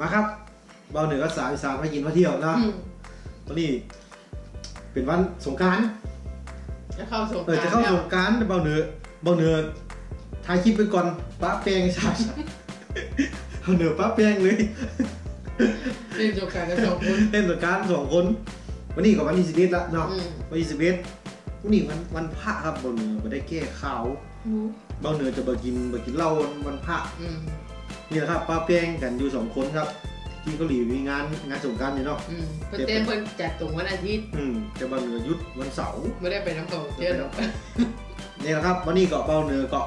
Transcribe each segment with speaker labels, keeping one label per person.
Speaker 1: ดีครับมาครับ เบาเหนือสาวอีสานมากินมาเที่ยวนะ
Speaker 2: อืม
Speaker 1: วันนี้เป็นวันสงกราร
Speaker 2: จะเข้าสงก
Speaker 1: เอ
Speaker 2: รา
Speaker 1: อน
Speaker 2: ต์
Speaker 1: จะเข้า
Speaker 2: แล้ว
Speaker 1: สงกรารเบาเหนือเบาเหนือถ่ายคลิปไปก่อนป้าแปลงชาชาเบาเหนือป้าแปลงเลย
Speaker 2: เล่นสงกรารกันสองคน
Speaker 1: เล่นสงกรารสองคน วันนี้กับวันที่สิบเอ็ดละเนาะ
Speaker 2: อืม
Speaker 1: วันที่สิบเอ็ดวันนี้วันวันพระครับเบาเหนือไม่ได้แก้ข่าวเบาเหนือจะมากินมากินเหล้าวันวันพระ
Speaker 2: อืม
Speaker 1: นี่แหละครับป้าแป้งกันอยู่สองคนครับที่เกาหลีมีงานงานสงกรารอยู่เนาะ
Speaker 2: อืมเพิ่นเต้นเพิ่นจัดตรงวันอาทิตย์
Speaker 1: อืมจะบันเหนือยุดวันเสาร์
Speaker 2: ไม่ได้ไปน้ำตกเที่ยวหรอก
Speaker 1: นี่แหละครับวันนี้เกาะเบาเหนือเกาะ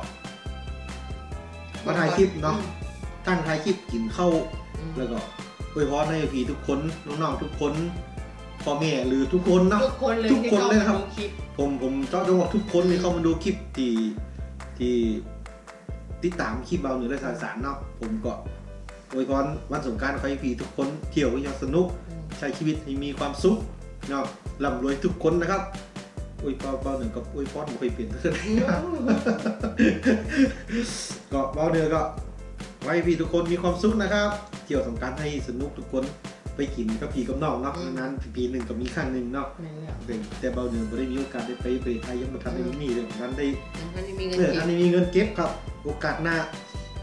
Speaker 1: มาถ่ายคลิปเนาะตั้งถ่ายคลิปกินข้าว
Speaker 2: อืม
Speaker 1: แล้วก็อวยพรให้พี่ทุกคนน้องๆทุกคนพ่อแม่หรือทุกคนเนาะ
Speaker 2: ทุกคนเลย
Speaker 1: ทุกคนเลยครับ
Speaker 2: ที่ข้ามาดูคลิป
Speaker 1: ผมผมเจ้าจังหวัดทุกคนที่เข้ามาดูคลิปที่ที่ ติดตามคลิปเบาเหนือและสารสารเนาะผมก็อวยพรวันสงกรารขอให้พี่ทุกคนเที่ยวอย่างสนุก
Speaker 2: อืม
Speaker 1: ใช้ชีวิตให้มีความสุขเนาะร่ำรวยทุกคนนะครับอวยพรเบาเหนือกับอวยพรไม่เคยเปลี่ยนเท่าไหร่ก็เบาเหนือก็ไว้พี่ทุกคนมีความสุขนะครับ เที่ยวสงกรารให้สนุกทุกคนไปกินกับพี่กับน้องเนาะนานๆปีหนึ่งกับมีครั้งหนึ่งเนาะ
Speaker 2: แม่นแล้ว
Speaker 1: แต่แต่เบาเหนือไม่ได้มีโอกาสได้ไปไปไทยยังไม่ทันได้มีเรื่องนั้นได้
Speaker 2: ท่านนี้มีเงิน
Speaker 1: เพื่อ
Speaker 2: เก็
Speaker 1: อั
Speaker 2: บ
Speaker 1: นนี้มีเงินเก็บครับ โอกาสหน้า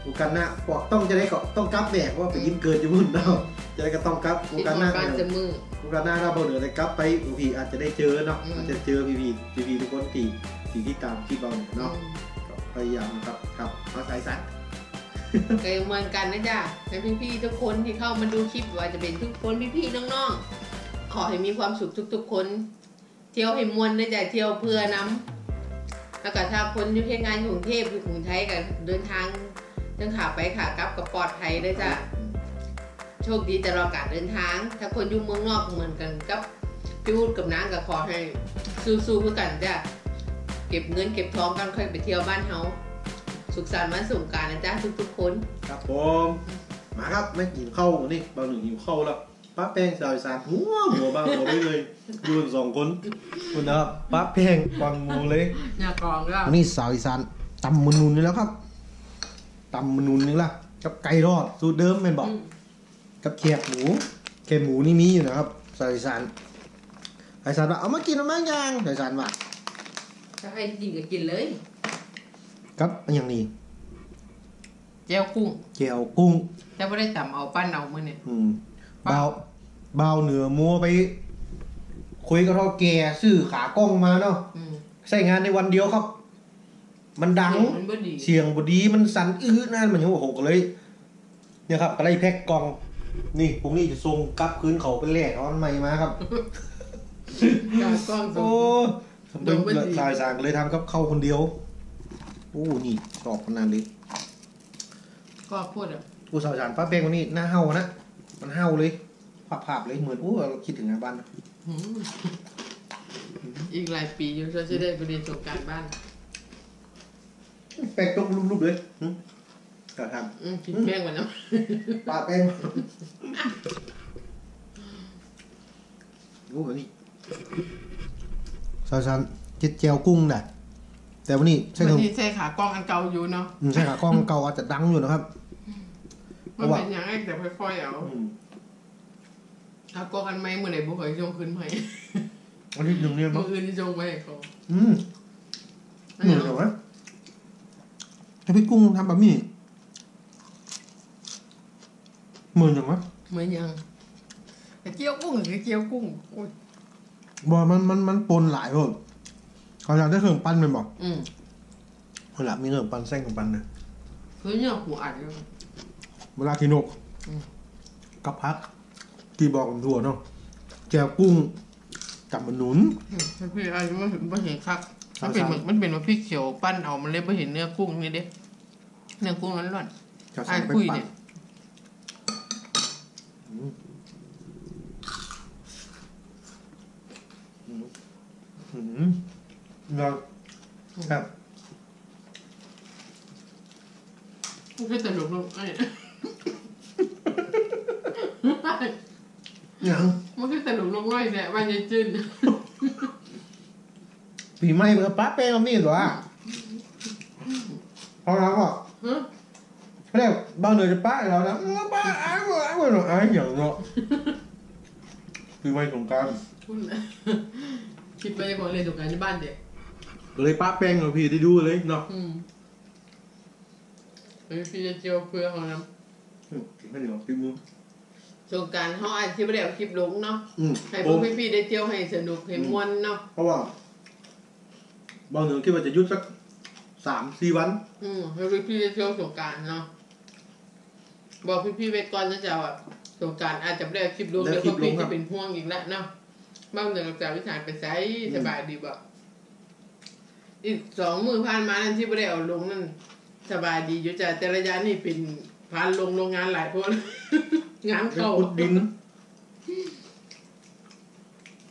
Speaker 1: โอกาสหน้าก็ต้องจะได้ก็ต้องกลับแบกเพราะว่าไปยิ้มเกินอยู่มุ่นเนาะจะได้ก็ต้องกลับโอ
Speaker 2: ที่
Speaker 1: กาส
Speaker 2: ท
Speaker 1: หน้า
Speaker 2: การจะมือ
Speaker 1: โอกาสหน้าถ้าเบาเหนือได้กลับไปพี่อาจจะได้เจอเนาะ
Speaker 2: อืม
Speaker 1: อาจจะเจอพี่พี่พี่พี่ทุกคนที่ที่ที่ตามที่เบาเหนือเนาะก็พยายามนะครับครับมาสายสัตว์
Speaker 2: เกยเหมือนกันนะจ๊ะในพี่ๆทุกคนที่เข้ามาดูคลิปว่าจะเป็นทุกคนพี่ๆน้องๆขอให้มีความสุขทุกๆคน เที่ยวให้มวนนะจ๊ะเที่ยวเพื่อน้ำ แล้วก็ถ้าคนอยู่ที่งานอยู่กรุงเทพอยู่กรุงไทยกันเดินทางเดินขาไปขากลับกับปลอดภัยเลยจ้ะโชคดีตลอดการเดินทาง ถ้าคนอยู่เมืองนอกเหมือนกันกับพี่วุฒิกับน้างก็ขอให้สู้ๆเพื่อกันจ้ะเก็บเงินเก็บทองกันค่อยไปเที่ยวบ้านเฮาสุขสันต์วันสงกรารนะจ๊ะทุกๆคน
Speaker 1: ครับผม มาครับไม่กินข้าวนี่เบาเหนือหิวข้าวแล้ว ป้าแป้งสาวอีสานหัวหัวบ้าหัวไปเลยอยู่กันสองคนคุณนะครับป้าแป้งกวางงูเลย
Speaker 2: อย่ากองก็
Speaker 1: วันนี้สาวอีสานตำมะนุนนี่แล้วครับตำมะนุนนี่ละกับไก่ทอดสูตรเดิมเป็นบอกกับแคบหมูแคบหมูนี่มีอยู่นะครับสาวอีสานสาวอีสานว่าเอามากินเอามาย่างสาวอีสานว่า
Speaker 2: ถ้าให้กินก็กินเลย
Speaker 1: กับอนอย่างนี้
Speaker 2: แจ้วกุ้ง
Speaker 1: เจียวกุ้ง
Speaker 2: แต่ไม่ได้ต่ำเอาปั้นเอามื่อเนี่ย
Speaker 1: อืมเบาเบาเหนือมัวไป คุยกับเท่าแก่ซื้อขากล้องมาเนาะ
Speaker 2: อืม
Speaker 1: ใช้งานในวันเดียวครับ มันดัง
Speaker 2: มันบ่ดี
Speaker 1: เสียงบดีมันสั่นอื้อนั่นมันยังโอ้โหก็เลย เนี่ยครับก็ได้แพ็กกล่อง นี่พรุ่งนี้จะส่งกลับคืนเขาไปแลกเอาอันใหม่มาครับ
Speaker 2: กางกล้องส่
Speaker 1: โอ้
Speaker 2: ง
Speaker 1: ทำเป็น
Speaker 2: ลงไปดี
Speaker 1: สายสางก็เลยทำกับเข้าวคนเดียวโอ้นี่ชอบขนาดนี้
Speaker 2: ก็พูดอะ
Speaker 1: ผู้สาวสารป้าเป้งคนนี้หน้าเห่านะมันเห่าเลย ภาพภาพเลยเหมือนโอ้เราคิดถึงงานบ้านนะ
Speaker 2: หืมอีกหลายปีอยู่ฉันจะได้ไปเรียนสงกรารบ้าน
Speaker 1: แป้งตกรูปๆเลยหึก็ท
Speaker 2: อืมกินแป้งมาแล้วำ
Speaker 1: ป้าแป้งโอ้แบบนี้สาวสารเจ็ดเจียวกุ้งน่ะ แต่วันนี้ใช่
Speaker 2: วัน
Speaker 1: ครับ
Speaker 2: นี้ใช่ขากล้องอันเก่าอยู่เนาะ
Speaker 1: อืมใช่ค่ะกล้องเก่าอาจจะดังอยู่นะครับ
Speaker 2: มันเป็นอย่างไรแต่ค่อยๆเอา
Speaker 1: อืม
Speaker 2: เอากล้องอันใหม่เมื่อไหร่บุคอยจงขึ้นใหม่
Speaker 1: วันที่หนึ่งเนี่ย
Speaker 2: เมื่
Speaker 1: มั้
Speaker 2: องอื่นที่จงไปให้เขา
Speaker 1: อืมเหมือนกับว่าถ้าพี่กุ้งทำแบบนี้เหมือนอย่างวะ
Speaker 2: เหมือนยังกระเจียวกุ้งกระเจียวกุ้งโอ้ย
Speaker 1: บอมันมันมันปนหลายคนเขาอยากได้เครื่องปั้นเป็นบอก
Speaker 2: อืม
Speaker 1: เวลามีเครื่องปั้นแส้งของปั้นนะ
Speaker 2: คือเนี่ยหูอัดเลย
Speaker 1: เวลาที่นก
Speaker 2: อืม
Speaker 1: กับพัก ที่บอกผมถั่วเนาะแจวกุ้งกับมันหนุน
Speaker 2: ถ้าพี่อายุไม่เห็นไม่เห็นคัก
Speaker 1: ครั
Speaker 2: มั
Speaker 1: บ
Speaker 2: นเป็นเหมือนมันเป็นว่าพี่เขียวปั้นเอามันเลยไม่เห็นเนื้อกุ้งนี่เด้เนื้อกุ้งร้อน
Speaker 1: จะ
Speaker 2: ๆ
Speaker 1: ใส่
Speaker 2: ไอ้
Speaker 1: ไป
Speaker 2: คุย
Speaker 1: ปั้น
Speaker 2: เนี่ย
Speaker 1: อืมเราครับ
Speaker 2: มันก็จะหลงลงไอ้
Speaker 1: อ ย่าง
Speaker 2: มันก็จะหลงลงไว้เนี่ยวันยายจืน
Speaker 1: ปีใหม่มันก็ป้าแป้งเอานี่หรอเพราะเราบอก
Speaker 2: ฮะ
Speaker 1: เขาเรียกบ้านเนยจะป้าเรานะอื้อป้าอ้าวอ้าวอ้าวอย่างเนาะคือไม่สงกราร
Speaker 2: คุณคิดไปของเรียนสงกรารที่บ้านเด็ก
Speaker 1: ก็เลยป้าแป้งกับพี่ได้ดูเลยเนาะ
Speaker 2: อืมเฮ้ยพี่จะเจียวเพื่อของน้
Speaker 1: อืมไม่เดี๋ยวพี่มือำ
Speaker 2: สงกรารเขาอาจที่ไม่ได้เอาคลิปลงเนาะ
Speaker 1: อืม
Speaker 2: ให้พวกพี่ๆได้เที่ยวให้สนุกให้ม่วนเนาะ
Speaker 1: เพราะว่าบางหนึ่งคิดว่าจะหยุดสักสามสี่วัน
Speaker 2: อืมให้พี่ๆได้เที่ยวสงกรารเนาะบอกพี่ๆไปก่อนนะจ๊ะว่าสงกรารอาจจะไม่ได้เอาคลิปลง
Speaker 1: ได้
Speaker 2: เดี๋ยว
Speaker 1: คลิ
Speaker 2: พว
Speaker 1: ป
Speaker 2: ก
Speaker 1: ล
Speaker 2: พี่
Speaker 1: งครั
Speaker 2: จะ
Speaker 1: บ
Speaker 2: เป็นห่วงอีกแล้วเนาะบ้างเดี๋ยวเราจะวิชาไปใช้สบายดีบ่อีกสองมือผ่านมานั่นที่ไม่ได้เอาลงนั่นสบายดีอยู่จ้ะแต่ระยะนี่เป็นพานลงโรงงานหลายคน งาน
Speaker 1: เป็น
Speaker 2: เข้า
Speaker 1: ขุดดิน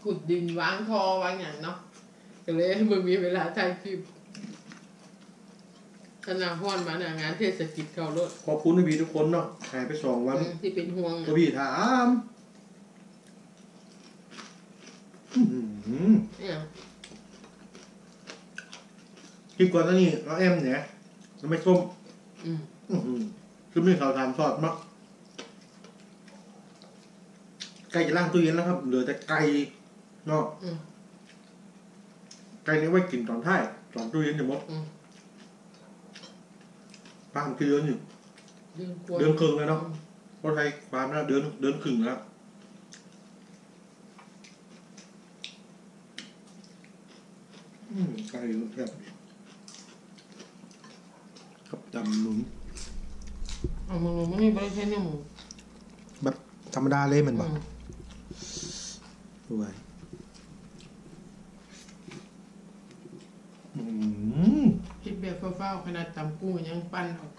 Speaker 2: ขุดดินวางทอวางอย่างเนาะก็เลยมึงมีเวลาถ่ายคลิปขนาดห้อนมาเนี่ยงานเทศกิจเข้ารถ
Speaker 1: ขอบคุณพี่ทุกคนเนาะหายไปสองวัน
Speaker 2: อืมที่เป็นห่วง
Speaker 1: ก็พี่ถามอื้อหือ
Speaker 2: เนี่ย
Speaker 1: คลิปก่อนหน้านี้เราแอมเนี่ยเราไม่ส้ม
Speaker 2: อืม
Speaker 1: อื้อหือคือไม่เขาทำทอดมั้ง ไก่จะล่างตู้เย็นแล้วครับเหลือแต่ไก่เนาะ
Speaker 2: อืม
Speaker 1: ไก่นี้ไว้กินตอนท้ายตอนตู้เย็นจะหมด
Speaker 2: อืม
Speaker 1: ป้ามคือเดือนอยู่
Speaker 2: เดือนควร
Speaker 1: เดือนครึ่งแล้วเนาะเพราะไทยความแล้วเดือนเดือนครึ่งแล้วอืมไก่แบบกับดำหนุน
Speaker 2: เอามึงไม่มีบริษัทเนี่ยมึง
Speaker 1: แบบธรรมดาเลยมันบ
Speaker 2: อื
Speaker 1: อก
Speaker 2: ม
Speaker 1: ด้วยอืม
Speaker 2: คิดแบบเฝ้าๆขนาดตำกุ้งยังปั้นออก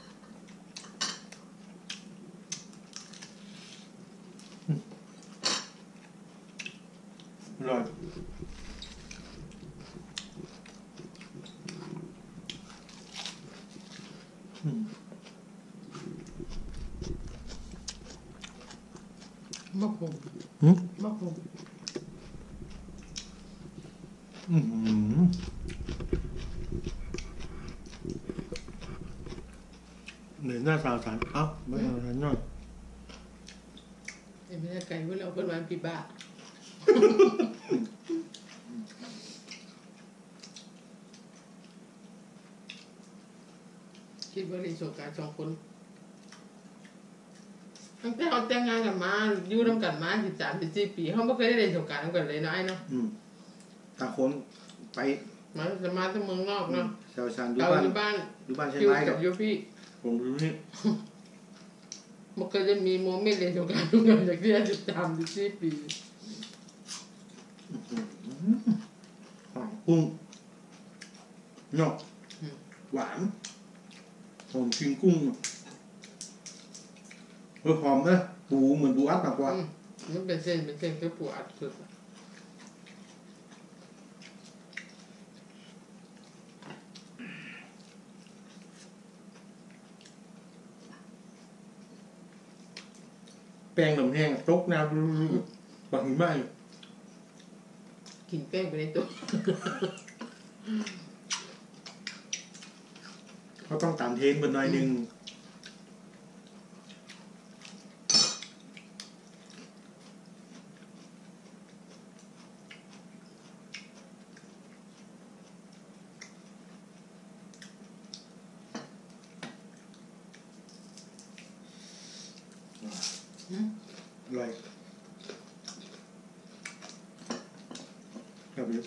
Speaker 1: อร่อยอืม
Speaker 2: มะกรูด
Speaker 1: อืม
Speaker 2: มะกรู ด
Speaker 1: อืมเหนื่อยหน้าสาวสารเอ้าไม่เอาอะไรหน่อย
Speaker 2: เห็นไหมไก่พวกเราเป็นวันปีบ้าคิดว่าเรียนสงกรารสองคน ตั้งแต่เขาแต่งงานกันมาอยู่ร่วมกันมาสิบสามสิบสี่ปีเขาไม่เคยได้เรียนสงกรารกันเลยน้อยเนาะ
Speaker 1: อืม ตาคนไป
Speaker 2: มาจะมาที่เมืองนอกเนาะ
Speaker 1: ชาวชานดู
Speaker 2: เรา
Speaker 1: บ้าน
Speaker 2: อยู่บ้าน
Speaker 1: ดูบ้านใช่
Speaker 2: อยู่
Speaker 1: ไหม
Speaker 2: กั
Speaker 1: กั
Speaker 2: บบยูพี่
Speaker 1: ผมดูนี่
Speaker 2: มันเคยจะมีโมเมนต์เรียนสงกรารร่วมกันจากที่สิบสามสิบสี่ปี
Speaker 1: หอมกุ้งเนาะหวานหอมกินกุ้งเออหอมนะปูเหมือนปูอัดมากกว่า
Speaker 2: อืมมันเป็นเส้นเป็นเส้นคือปวดสุด
Speaker 1: ป้งลำแห้งตกน้ำบางไม่
Speaker 2: กินแป้งไปในตัว
Speaker 1: เขาต้องตามเทรนบนหน่อยหนึ่ง อร่อยครับพี่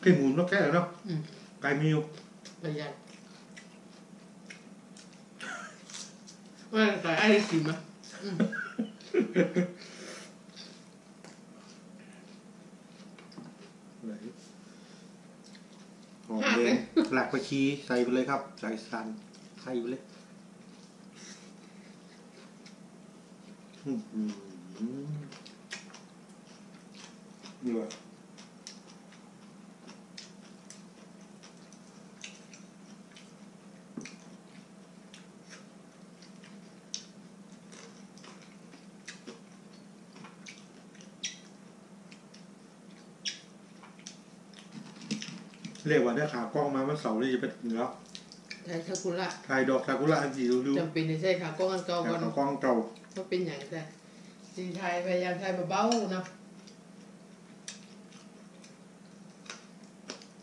Speaker 1: ไก่หมุนแล้วแก้แล้วเนาะ
Speaker 2: อืม
Speaker 1: ไก่มิว
Speaker 2: ประหยัดว่าแต่ไอ้กินมั้ยอืม
Speaker 1: หอมเลยหลักไปชีใส่ไปเลยครับ ใส่สันใส่ไปเลย อืมอืมอืมนี่ว่ะเรียกว่าได้ขากล้องมาเมื่อเสาร์นี่จะเป็นเหนือ
Speaker 2: ใช้ซากุระ
Speaker 1: ถ่ายดอกซากุระให้พี่ดูดู
Speaker 2: จำเป็นในใช่ค่ะกล้องอันเก่า
Speaker 1: แต่
Speaker 2: ก่อน
Speaker 1: ของกล้องเก่า
Speaker 2: ก็เป็นอย่างแต่สีไทยพยายามไทยเบาๆเนาะ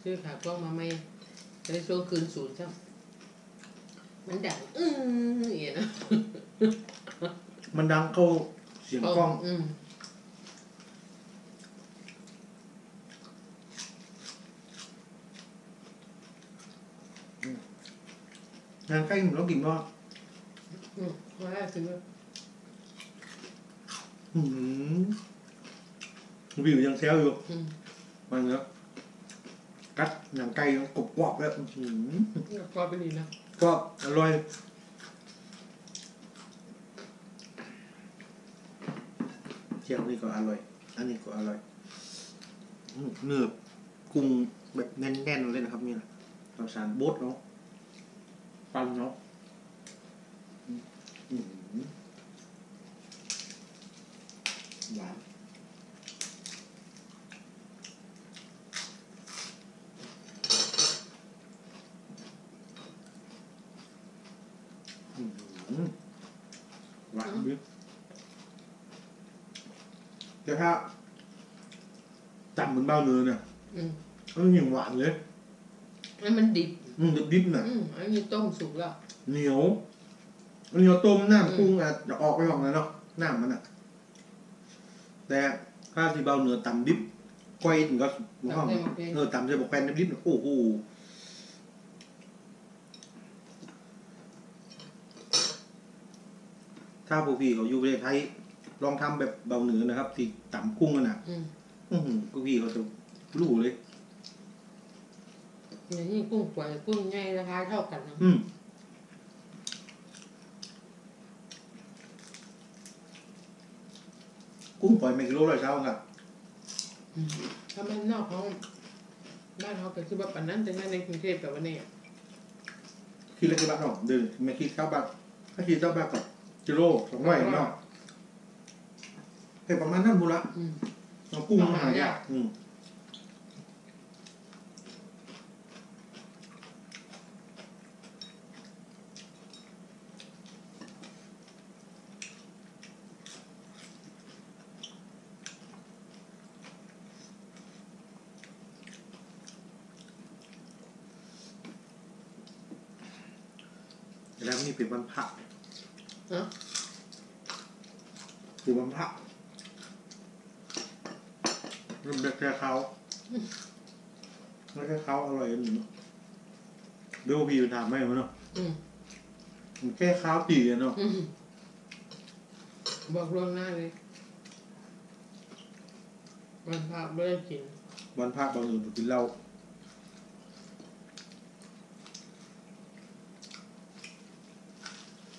Speaker 2: ซื้อขากล้องมาไม่ในช่วงคืนศูนย์จ้ะมันดังอื้ออย่างเงี้ยนะ
Speaker 1: มันดังเข้าเสียงกล้อง
Speaker 2: อืม
Speaker 1: งานใกล้หมดแล้วกินบ่
Speaker 2: อืมมาแล้วถึงแล้ว
Speaker 1: หืม วิวยังแซวอยู่
Speaker 2: อืม
Speaker 1: มันเนาะกัดหนังไก่กรอบกรอบๆแล้วอื้อหือ
Speaker 2: ก็เป็นดีนะ
Speaker 1: ก็อร่อยเจียวนี่ก็อร่อย อันนี้ก็อร่อยอื้อเนื้อกุ้งแบบแน่นๆเลยนะครับนี่นะเราสารบดเนาะปั้นเนาะอื้อ หือหวานอื้อหือหวานบิ๊กเดี๋ยวถ้าจำเหมือนเบ้าเนื้อเนี่ย
Speaker 2: อืม
Speaker 1: มันยังหวานเลย
Speaker 2: ให้มันดิบ
Speaker 1: อืมดิบๆน่ะ
Speaker 2: อืมอันนี้ต้มสุกแล้ว
Speaker 1: เหนียวเหนียวต้มน้ำกุ้งอะจะออกไปออกนะเนาะน้ำมันอะ แต่ถ้าที่เบาเนื้อต่ำดิบก้อยถึงก็หลวงพ่อ
Speaker 2: ตำได้โอเค
Speaker 1: เออต่ำใส่บอกแฟนดิบๆน่ะโอ้โหถ้าพวกพี่เขาอยู่ประเทศไทยลองทำแบบเบาเนื้อนะครับที่ต่ำกุ้งกันน่ะ
Speaker 2: อืม
Speaker 1: อื้อหือพวกพี่เขาจะรู้เลย
Speaker 2: อย่างนี้กุ้งปล่อยกุ้งใหญ่ราคาเท่ากันนะ
Speaker 1: อืม กุ้งปล่อยไม่กิโลละเช้าครับ
Speaker 2: อืมถ้ามันนอกของบ้านเขาก็คือว่าปันนั้นแต่ถ้าในกรุงเทพแบบว่าเนี่ย
Speaker 1: คิดเล็กบ้านเนาะเดินไม่คิดข้าวบ้านถ้าคิดเจ้าบ้านกับกิโลสองร้อยเนาะแค่ประมาณนั้นบุละ
Speaker 2: อืม
Speaker 1: เอากุ้งมาหายากอืม แล้วนี่เป็นวันพระ
Speaker 2: เนาะ
Speaker 1: คือวันพระเริ่มแรกแค่เขาแล้วแค่เขาอร่อยอันนี้เนาะเดี๋ยวพี่ไปถามแม่มันเนาะ
Speaker 2: อืม
Speaker 1: มันแค่ข้าวปีอะเนาะ
Speaker 2: อืมบอกล่วงหน้าเลยวันพระไม่ได้กิน
Speaker 1: วันพระบางอื่นกินเหล้า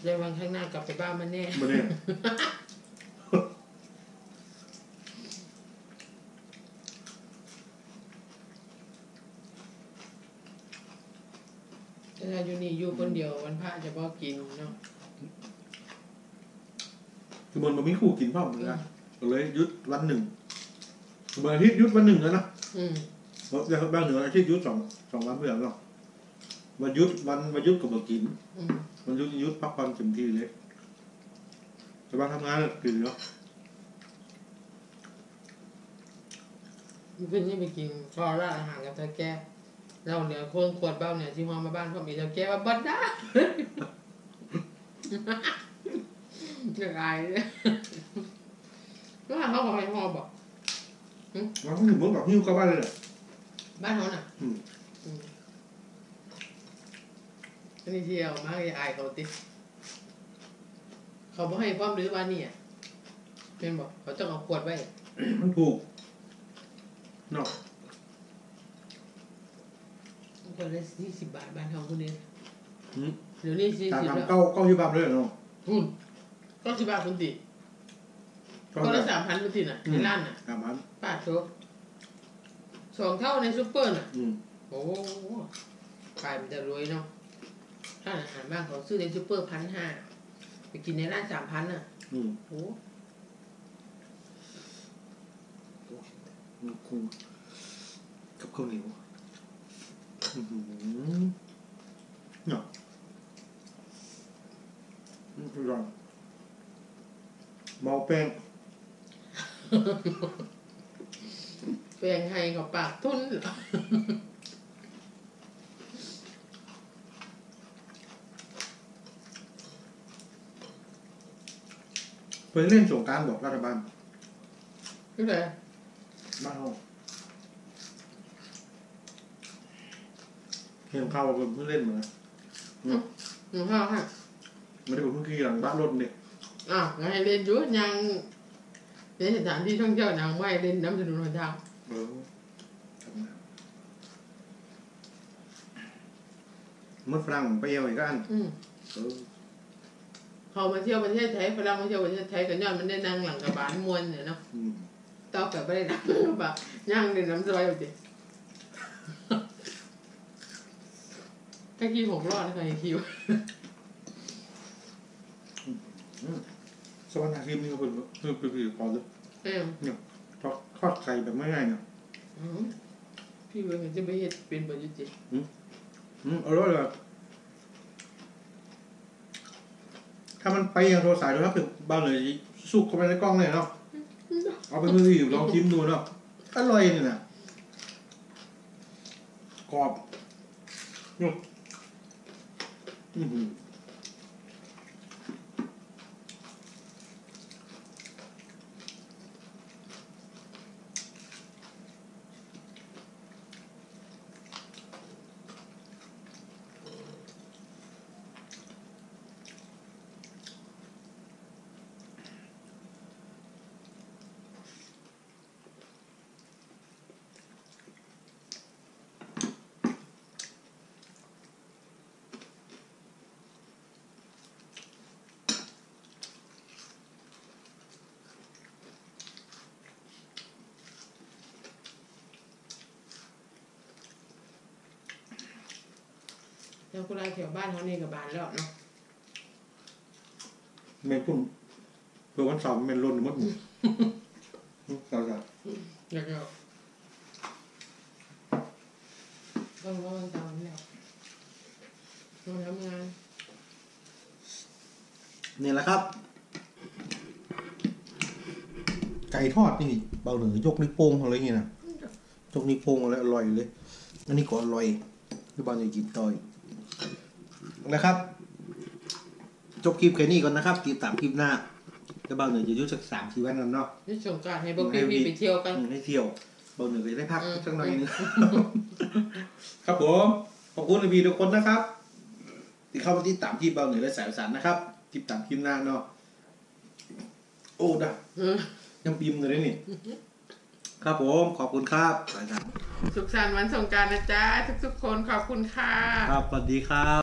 Speaker 2: ในวันข้างหน้ากลับไปบ้านมันแน่
Speaker 1: มาเนี่ย
Speaker 2: แต่ถ้าอยู่นี่อยู่คนเดียววันพระจะบอกกินเนาะ
Speaker 1: คือมันมันไม่คู่กินเปล่าเหมือนกันก็เลยหยุดวันหนึ่งวันอาทิตย์หยุดวันหนึ่งแล้วนะ
Speaker 2: อืม
Speaker 1: เพราะบางเหนืออาทิตย์หยุดสองสองวันเพื่อนเนาะวันหยุดวันวันหยุดก็บ่กิน
Speaker 2: อื ม
Speaker 1: มันหยุดหยุดพักผ่อนเต็มที่เลยแต่ว่าทำงานกินเนาะ
Speaker 2: เพื่อนนี่ไปกินข้าวราดอาหารกับเธอแก่เราเหลือคนขวดเบ้าเนี่ยที่มามาบ้านพ่อมีเธอแก่ว่าบัดได้จะอายเลยว่าเขาบอกให้พ่อบอก
Speaker 1: มันก็ถึงเมื่อแบบหิ้วเข้าบ้านเลยแหละ
Speaker 2: บ้านเขาน่ะ
Speaker 1: อืม
Speaker 2: อืมอั นนี้เที่ยวมากอย่าอายเขาติเขาบอกให้ความรู้ว่านี่อะเป็นบอกเขาต้องเอาขวดไว้
Speaker 1: มันถูกเนาะ
Speaker 2: ขวดละสี่สิบบาทบ้านเขาคนนี้
Speaker 1: อืม
Speaker 2: เดี๋ยวนี้สี่
Speaker 1: ตาม
Speaker 2: สิบ
Speaker 1: ทำ
Speaker 2: แล้ว
Speaker 1: เก้าเก้าที่บ้านเลยเนาะ
Speaker 2: หุ่นก็สิบบาทคนติ
Speaker 1: ก็
Speaker 2: ก็
Speaker 1: ได้
Speaker 2: ละสามพันคนติน่ะในร้านน่ะ
Speaker 1: ตามนั้น
Speaker 2: ป้าโชสองเท่าในซุปเปอร์น่ะ
Speaker 1: อืม
Speaker 2: โอ้ขายมันจะรวยเนาะ ร้าอาหารบ้างเขาซื้อในซูเปอร์พันห้าไปกินในร้านสามพันอะ
Speaker 1: อืม
Speaker 2: โอ้
Speaker 1: มันกุ้งกับข้าวเหนียวอืมเนาะมันคือร้อนเมาแป้ง
Speaker 2: แปลงให้กับปากทุน
Speaker 1: เพิ่งเล่นสงกรารบอกรัฐบาล
Speaker 2: คืออะไร
Speaker 1: บ้านเราเห็นข่าวว่าเพิ่งเล่นเหมือนกัน
Speaker 2: หนูห้าค่ะ
Speaker 1: ไม่ได้ผมเพิ่งขี่หลังบ้านรถเนี่ย
Speaker 2: อะไงเล่นอยุ่ยังในสถานที่ท่องเที่ยวนางไม่เล่นน้ำถนนหนทาง
Speaker 1: เออมดฝรั่งไปเอวอีกอัน
Speaker 2: อืม
Speaker 1: เออ
Speaker 2: เขามาเที่ยวประเทศไทยฝรั่งมาเที่ยวประเทศไทยกันย้อนมันได้นั่งหลังกระบาลมวนเนี่ยเนาะ
Speaker 1: อืม
Speaker 2: เต้าแบบไม่ได้นั่งกระบะย่างเดินน้ำสบายอยู่ดิถ้าคิวหกรอดนะคะอย่าคิว
Speaker 1: สวรรค์อาทิตย์นี่ก็เป็นคือเป็นคือพอเลย
Speaker 2: เอ้ย
Speaker 1: ทอดทอดไข่แบบง่ายๆเนี่ย
Speaker 2: อืมพี่เวงจะไปเฮ็ดเป็นประยุทธ์จิ
Speaker 1: อืมอร่อยเลย ถ้ามันไปอย่างโทรสายโทรศัพท์ถึงบ้านเลยสุกเข้าไปในกล้องเลยเนาะเอาไปมือถือลองชิมดูเนาะอร่อยนี่นะกรอบนุ่มอือหือ
Speaker 2: แล้วกูได้แถวบ้านเขานี่กับบานแล้วเนาะ
Speaker 1: เมนพุ่นเพื่อวันเสาร์เมนล้นหมดหมู่เราจะ
Speaker 2: แล้วก็ต้องรอวันเสาร์นี่แหละมาทำงาน
Speaker 1: เนี่ยแหละครับ ไก่ทอดนี่เบาเหนือยกนิ้วโป้งอะไรเงี้ยนะยกนิ้วโป้งอะไรอร่อยเลย อันนี้ก็อร่อยที่บ้านจะกินต่อย นะครับ จบคลิปแค่นี้ก่อนนะครับติดตามคลิปหน้าแล้วเบาเหนือจะอยุ่สักสามสี่วันกันเนาะ
Speaker 2: นี่สงกรารให้พวกพี่ๆไปเที่ยวกัน
Speaker 1: อืมให้เที่ยวเบาเหนือจะได้พัก
Speaker 2: อืม
Speaker 1: สักหน่อยนึงครับผมขอบคุณพีทุกคนนะครับ ที่เข้ามาติดตามที่เบาเหนือและสายสันนะครับติดตามคลิปหน้าเนาะโอ้ดะ
Speaker 2: อืม
Speaker 1: ยังปิมเลยนี่ ครับผมขอบคุณครับสายสัน
Speaker 2: สุขสันต์วันสงกรารนะจ๊ะทุกๆคนขอบคุณค่ะ
Speaker 1: ครับสวัสดีครับ